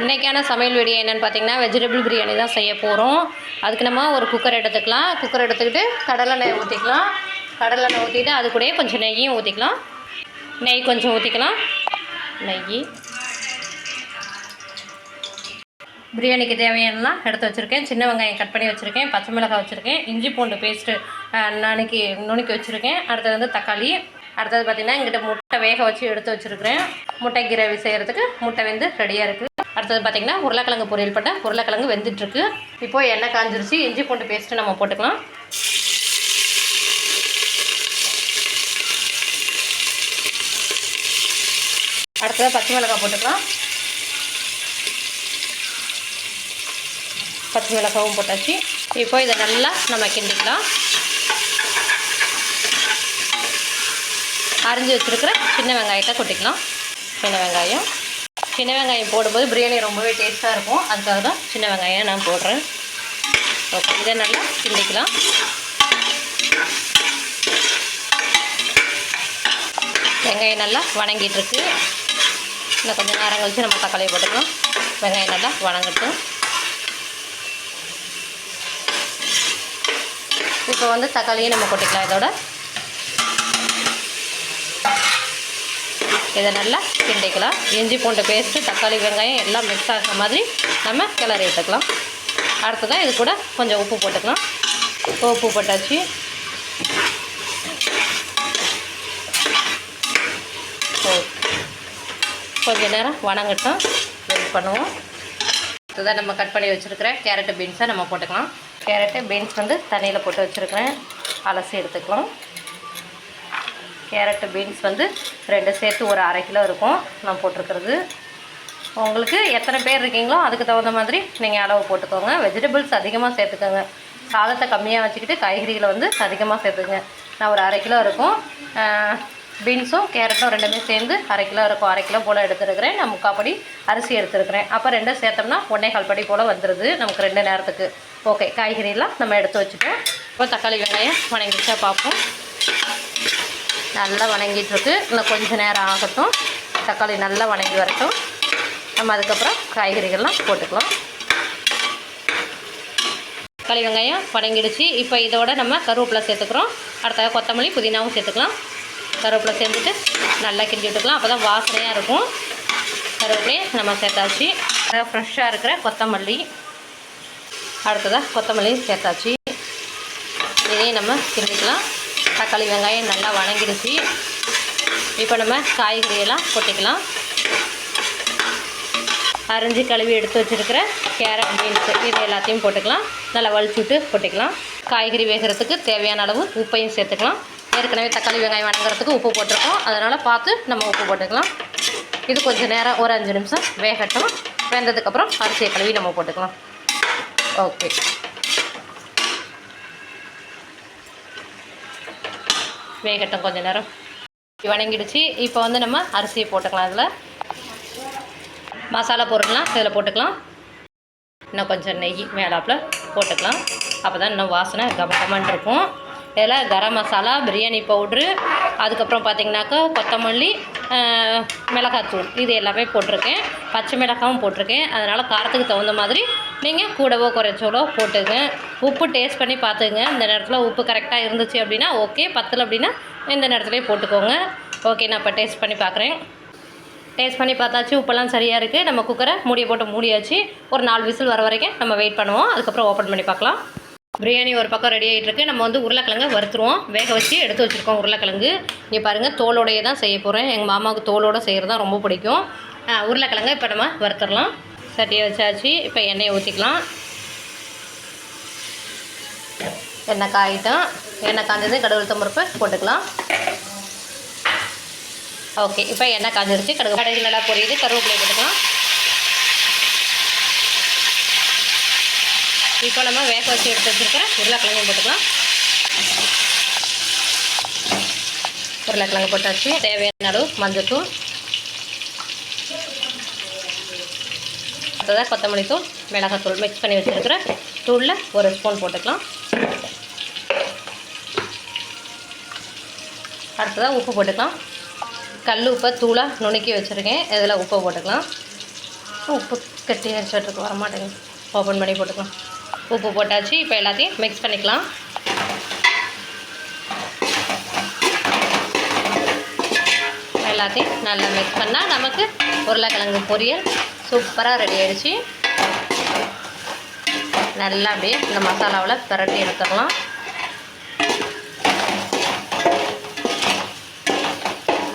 இன்றைக்கான சமையல் வீடியோ என்னென்னு பார்த்தீங்கன்னா வெஜிடபிள் பிரியாணி தான் செய்ய போகிறோம் அதுக்கு நம்ம ஒரு குக்கர் எடுத்துக்கலாம். குக்கர் எடுத்துக்கிட்டு கடலெண்ணெய் ஊற்றிக்கலாம் கடலெண்ணெய் ஊற்றிட்டு அது கூடயே கொஞ்சம் நெய்யும் ஊற்றிக்கலாம் நெய் கொஞ்சம் ஊற்றிக்கலாம் நெய். பிரியாணிக்கு தேவையானலாம் எடுத்து வச்சுருக்கேன். சின்ன வெங்காயம் கட் பண்ணி வச்சுருக்கேன். பச்சை மிளகாய் வச்சுருக்கேன். இஞ்சி பூண்டு பேஸ்ட்டு நறுக்கி நுணுக்கி வச்சுருக்கேன். அடுத்தது வந்து தக்காளி. அடுத்தது பார்த்திங்கன்னா எங்கிட்ட முட்டை வேக வச்சு எடுத்து வச்சுருக்கிறேன். முட்டை கிரவி செய்கிறதுக்கு முட்டை வந்து ரெடியாக இருக்குது அடுத்தது பார்த்திங்கன்னா உருளைக்கிழங்கு பொரியல் பண்ணேன் உருளைக்கிழங்கு வெந்துட்டுருக்கு. இப்போ எண்ணெய் காஞ்சிருச்சு. இஞ்சி பூண்டு பேஸ்ட்டு நம்ம போட்டுக்கலாம். அடுத்ததாக பச்சை மிளகாய் போட்டுக்கலாம். பச்சை மிளகாவும் போட்டாச்சு. இப்போ இதை நல்லா நம்ம கிண்டிக்கலாம். அரிஞ்சு வச்சுருக்கிற சின்ன வெங்காயத்தை கொட்டிக்கலாம். சின்ன வெங்காயம். சின்ன வெங்காயம் போடும்போது பிரியாணி ரொம்பவே டேஸ்ட்டாக இருக்கும். அதுக்காக தான் சின்ன வெங்காயம் நான் போடுறேன். ஓகே இதை நல்லா கிண்டிக்கலாம். வெங்காயம் நல்லா வணங்கிட்டு இருக்கு இன்னும் கொஞ்சம் நேரம் கழிச்சு நம்ம தக்காளியை போட்டுக்கலாம். வெங்காயம் நல்லா வணங்கட்டும். இப்போ வந்து தக்காளியும் நம்ம கொட்டிக்கலாம் இதோட. இதை நல்லா கிண்டிக்கலாம். இஞ்சி பூண்டு பேஸ்ட்டு தக்காளி வெங்காயம் எல்லாம் மிக்ஸ் ஆகிற மாதிரி நம்ம கிளறி எடுத்துக்கலாம். அடுத்ததான் இது கூட கொஞ்சம் உப்பு போட்டுக்கலாம். உப்பு போட்டாச்சு. ஓ நேரம் வணங்கட்டும். வெயிட் பண்ணுவோம். அடுத்ததான் நம்ம கட் பண்ணி வச்சுருக்கிற கேரட்டு பீன்ஸை நம்ம போட்டுக்கலாம். கேரட்டு பீன்ஸ் வந்து தண்ணியில் போட்டு வச்சுருக்கிறேன். அலசி எடுத்துக்கலாம். கேரட்டு பீன்ஸ் வந்து ரெண்டு சேர்த்து ஒரு அரை கிலோ இருக்கும் நான் போட்டிருக்கிறது. உங்களுக்கு எத்தனை பேர் இருக்கீங்களோ அதுக்கு தகுந்த மாதிரி நீங்கள் அளவு போட்டுக்கோங்க. வெஜிடபிள்ஸ் அதிகமாக சேர்த்துக்கோங்க. சாதத்தை கம்மியாக வச்சுக்கிட்டு காய்கறிகளை வந்து அதிகமாக சேர்த்துக்கங்க நான் ஒரு அரை கிலோ இருக்கும். பீன்ஸும் கேரட்டும் ரெண்டுமே சேர்ந்து அரை கிலோ இருக்கும். அரை கிலோ போல் எடுத்துருக்கிறேன். நான் முக்கால் அரிசி எடுத்துருக்கிறேன். அப்போ ரெண்டும் சேர்த்தோம்னா ஒன்றே கால் படி போல் வந்துடுது நமக்கு ரெண்டு நேரத்துக்கு. ஓகே காய்கறிலாம் நம்ம எடுத்து வச்சுட்டோம் இப்போ தக்காளி வெங்காயம் வணங்கிச்சா பார்ப்போம். நல்லா வணங்கிட்டுருக்கு. இன்னும் கொஞ்சம் நேரம் ஆகட்டும். தக்காளி நல்லா வணங்கி வரட்டும். நம்ம அதுக்கப்புறம் காய்கறிகள்லாம் போட்டுக்கலாம். தக்காளி வெங்காயம் வணங்கிடுச்சு. இப்போ இதோட நம்ம கருவேப்பிலை சேர்த்துக்கிறோம். அடுத்தது கொத்தமல்லி புதினாவும் சேர்த்துக்கலாம். கருவேப்பிலை சேர்த்துட்டு நல்லா கிண்டி விட்டுக்கலாம். அப்போ தான் வாசனையாக இருக்கும். கருவேப்பிலையை நம்ம சேர்த்தாச்சு. ஃப்ரெஷ்ஷாக இருக்கிற கொத்தமல்லி. அடுத்ததாக கொத்தமல்லி சேர்த்தாச்சு. இதையும் நம்ம கிண்டிக்கலாம். தக்காளி வெங்காயம் நல்லா வணங்கிடுச்சு. இப்போ நம்ம காய்கறியெல்லாம் கொட்டிக்கலாம். அரிஞ்சு கழுவி எடுத்து வச்சுருக்கிற கேரட் பீன்ஸு இது எல்லாத்தையும் போட்டுக்கலாம். நல்லா வலிச்சு விட்டு கொட்டிக்கலாம். காய்கறி வேகிறதுக்கு தேவையான அளவு உப்பையும் சேர்த்துக்கலாம். ஏற்கனவே தக்காளி வெங்காயம் வணங்குறதுக்கு உப்பு போட்டிருக்கோம். அதனால் பார்த்து நம்ம உப்பு போட்டுக்கலாம். இது கொஞ்சம் நேரம் ஒரு அஞ்சு நிமிஷம் வேகட்டும். வெந்ததுக்கப்புறம் அரிசியை கழுவி நம்ம போட்டுக்கலாம். ஓகே. வேகட்டும் கொஞ்சம் நேரம். வணங்கிடுச்சு. இப்போ வந்து நம்ம அரிசியை போட்டுக்கலாம் அதில். மசாலா பொருட்கள்லாம் இதில் போட்டுக்கலாம். இன்னும் கொஞ்சம் நெய் மேலாப்பில் போட்டுக்கலாம். அப்போ தான் இன்னும் வாசனை கம கமன் இருக்கும். இதில் கரம் மசாலா பிரியாணி பவுட்ரு அதுக்கப்புறம் பார்த்திங்கனாக்கா கொத்தமல்லி மிளகாத்தூள் இது எல்லாமே போட்டிருக்கேன். பச்சை மிளகாவும் போட்டிருக்கேன். அதனால் காரத்துக்கு தகுந்த மாதிரி நீங்கள் கூடவோ குறைச்சோலோ போட்டுங்க. உப்பு டேஸ்ட் பண்ணி பார்த்துங்க இந்த நேரத்தில் உப்பு கரெக்டாக இருந்துச்சு அப்படின்னா ஓகே பத்தலை அப்படின்னா இந்த நேரத்துலேயே போட்டுக்கோங்க. ஓகே நான் இப்போ டேஸ்ட் பண்ணி பார்க்குறேன். டேஸ்ட் பண்ணி பார்த்தாச்சு. உப்பெல்லாம் சரியாக இருக்குது நம்ம குக்கரை மூடியை போட்டு மூடியாச்சு. ஒரு நாலு விசில் வர வரைக்கும் நம்ம வெயிட் பண்ணுவோம். அதுக்கப்புறம் ஓப்பன் பண்ணி பார்க்கலாம். பிரியாணி ஒரு பக்கம் ரெடி ஆகிட்டு இருக்கு. நம்ம வந்து உருளைக்கிழங்கு வறுத்துருவோம். வேக வச்சு எடுத்து வச்சுருக்கோம் உருளைக்கிழங்கு. இங்கே பாருங்கள் தோலோடையே தான் செய்ய போகிறேன் எங்கள் மாமாவுக்கு தோலோடு செய்கிறது தான் ரொம்ப பிடிக்கும். உருளைக்கிழங்கு இப்போ நம்ம வறுத்துடலாம். சட்டியை வச்சாச்சு இப்போ எண்ணெயை ஊற்றிக்கலாம் எண்ணெய் காயிட்டும். எண்ணெய் காஞ்சது கடுகு தம்பருப்பு போட்டுக்கலாம். ஓகே இப்போ எண்ணெய் காஞ்சிருச்சு கடுகு கடுகு நல்லா பொரியுது கருவேப்பிலை போட்டுக்கலாம். இப்போ நம்ம வேக வச்சு எடுத்து வச்சுருக்கிற உருளைக்கிழங்கு போட்டுக்கலாம். உருளைக்கிழங்கு போட்டாச்சு தேவையான அளவு மஞ்சத்தூள். அடுத்ததாக கொத்தமல்லி தூள் மிளகாத்தூள் மிக்ஸ் பண்ணி வச்சுருக்கிற தூளில் ஒரு ஸ்பூன் போட்டுக்கலாம். அடுத்ததாக உப்பு போட்டுக்கலாம். கல் உப்பை தூளாக நுணுக்கி வச்சுருக்கேன். இதில் உப்பை போட்டுக்கலாம். உப்பு கட்டி வச்சுட்டுருக்கு வர ஓப்பன் பண்ணி போட்டுக்கலாம். உப்பு போட்டாச்சு இப்போ எல்லாத்தையும் மிக்ஸ் பண்ணிக்கலாம். எல்லாத்தையும் நல்லா மிக்ஸ் பண்ணால் நமக்கு உருளைக்கிழங்கு பொரியல் சூப்பராக ரெடி ஆகிடுச்சு நல்லா அப்படியே இந்த மசாலாவில் பிரட்டி எடுத்துடலாம்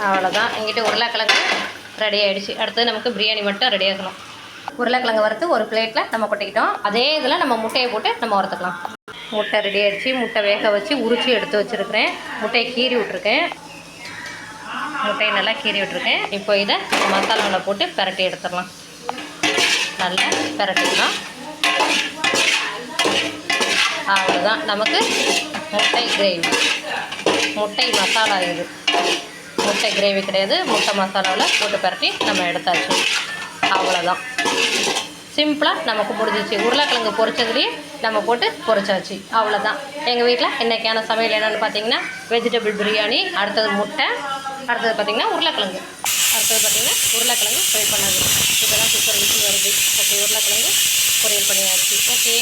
அவ்வளோதான் எங்கிட்ட உருளைக்கிழங்கு ரெடி ஆகிடுச்சு அடுத்தது நமக்கு பிரியாணி மட்டும் ரெடி ஆகணும். உருளைக்கிழங்கு வறுத்து ஒரு பிளேட்டில் நம்ம கொட்டிக்கிட்டோம். அதே இதில் நம்ம முட்டையை போட்டு நம்ம வறுத்துக்கலாம். முட்டை ரெடி ஆகிடுச்சு முட்டை வேக வச்சு உரிச்சு எடுத்து வச்சுருக்கிறேன். முட்டையை கீறி விட்ருக்கேன் முட்டையை நல்லா கீறி விட்ருக்கேன் இப்போ இதை மசாலாவில் போட்டு பிரட்டி எடுத்துடலாம். நல்லா பிரட்டிக்கலாம். அவ்வளோதான் நமக்கு முட்டை கிரேவி முட்டை மசாலா இது. முட்டை கிரேவி கிடையாது. முட்டை மசாலாவில் போட்டு பரட்டி நம்ம எடுத்தாச்சு. அவ்வளோதான் சிம்பிளாக நமக்கு முடிஞ்சிச்சு. உருளைக்கிழங்கு பொரிச்சதுலேயே நம்ம போட்டு பொரிச்சாச்சு. அவ்வளோதான் எங்கள் வீட்டில் இன்றைக்கான சமையல் என்னென்னு பார்த்தீங்கன்னா வெஜிடபிள் பிரியாணி அடுத்தது முட்டை அடுத்தது பார்த்திங்கன்னா உருளைக்கிழங்கு. அடுத்தது பார்த்திங்கன்னா உருளைக்கிழங்கு ஃப்ரை பண்ணது. இதெல்லாம் சூப்பர் வருது. உருளைக்கிழங்கு பொரியல் பண்ணியாச்சு ஓகே